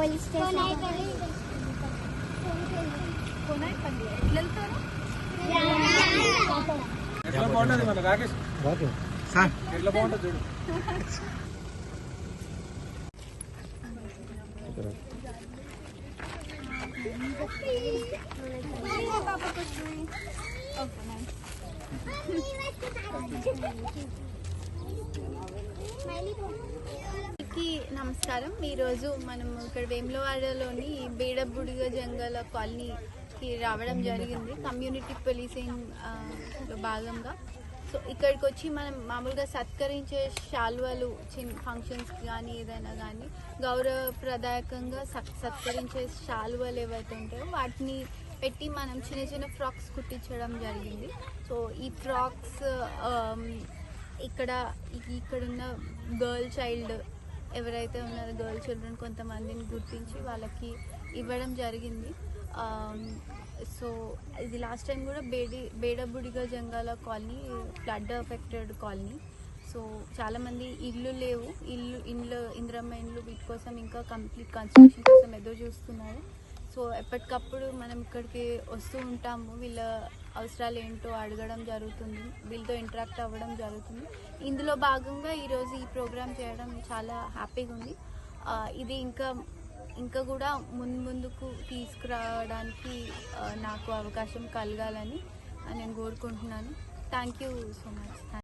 Police station ఎట్లా బాగుంటుంది మన రాకేష్ సార్ ఎట్లా బాగుంటుంది చూడు Thank you. అందరికీ నమస్కారం. ఈరోజు మనం ఇక్కడ వేములవాడలోని బీడబుడిగ జంగల కాలనీకి రావడం జరిగింది. కమ్యూనిటీ పోలీసింగ్ భాగంగా. సో ఇక్కడికి వచ్చి మనం మామూలుగా సత్కరించే శాల్వలు చిన్న ఫంక్షన్స్కి కానీ ఏదైనా కానీ గౌరవప్రదాయకంగా సత్ సత్కరించే శాల్వలు ఏవైతే ఉంటాయో వాటిని పెట్టి మనం చిన్న చిన్న ఫ్రాక్స్ కుట్టించడం జరిగింది. సో ఈ ఫ్రాక్స్ ఇక్కడ ఇక్కడున్న గర్ల్ చైల్డ్ ఎవరైతే ఉన్నారో గర్ల్ చిల్డ్రన్ కొంతమందిని గుర్తించి వాళ్ళకి ఇవ్వడం జరిగింది. సో ఇది లాస్ట్ టైం కూడా బేడి బేడబుడిగ Jangala colony flood affected colony. So చాలామంది ఇల్లు లేవు. ఇల్లు ఇండ్లు ఇంద్రమ్మ ఇండ్లు వీటి కోసం ఇంకా కంప్లీట్ కన్స్ట్రక్షన్ కోసం ఎదురు చూస్తున్నారు. సో ఎప్పటికప్పుడు మనం ఇక్కడికి వస్తూ ఉంటాము. వీళ్ళ అవసరాలు ఏంటో అడగడం జరుగుతుంది. వీళ్ళతో ఇంటరాక్ట్ అవ్వడం జరుగుతుంది. ఇందులో భాగంగా ఈరోజు ఈ ప్రోగ్రామ్ చేయడం చాలా హ్యాపీగా ఉంది. ఇది ఇంకా ఇంకా కూడా ముందు ముందుకు తీసుకురావడానికి నాకు అవకాశం కలగాలని నేను కోరుకుంటున్నాను. Thank you so much